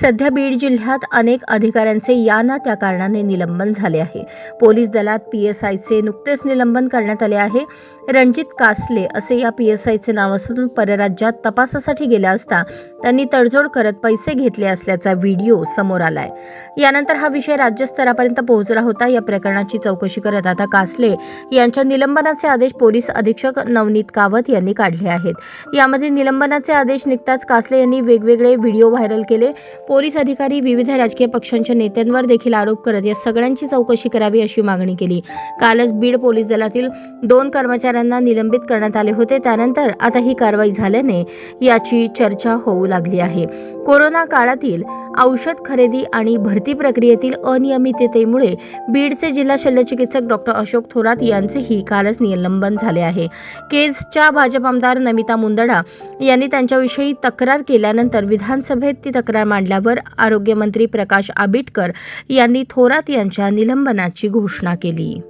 सध्या बीड जिल्ह्यात अनेक अधिकाऱ्यांचे या ना त्या कारणाने निलंबन झाले आहे. पोलीस दलात पी एस आयचे नुकतेच निलंबन करण्यात आले आहे. रणजित कासले असे या पी एस आयचे नाव असून परराज्यात तपासासाठी गेले असता त्यांनी तडजोड करत पैसे घेतले असल्याचा व्हिडिओ समोर आलाय. यानंतर हा विषय राज्यस्तरापर्यंत पोहोचला होता. या प्रकरणाची चौकशी करत आता कासले यांच्या निलंबनाचे आदेश पोलीस अधीक्षक नवनीत कावत यांनी काढले आहेत. यामध्ये निलंबनाचे आदेश निघताच कासले यांनी वेगवेगळे व्हिडिओ व्हायरल केले. पोलीस अधिकारी विविध राजकीय पक्षांच्या नेत्यांवर देखील आरोप करत या सगळ्यांची चौकशी करावी अशी मागणी केली. कालच बीड पोलीस दलातील दोन कर्मचाऱ्यांना निलंबित करण्यात आले होते. त्यानंतर आता ही कारवाई झाल्याने याची चर्चा होऊ लागली आहे. कोरोना काळातील औषध खरेदी आणि भरती प्रक्रियेतील अनियमिततेमुळे बीडचे जिल्हा शल्यचिकित्सक डॉक्टर अशोक थोरात यांचेही कालच निलंबन झाले आहे. केजच्या भाजप आमदार नमिता मुंदडा यांनी त्यांच्याविषयी तक्रार केल्यानंतर विधानसभेत ती तक्रार मांडल्यावर आरोग्यमंत्री प्रकाश आबिटकर यांनी थोरात यांच्या निलंबनाची घोषणा केली.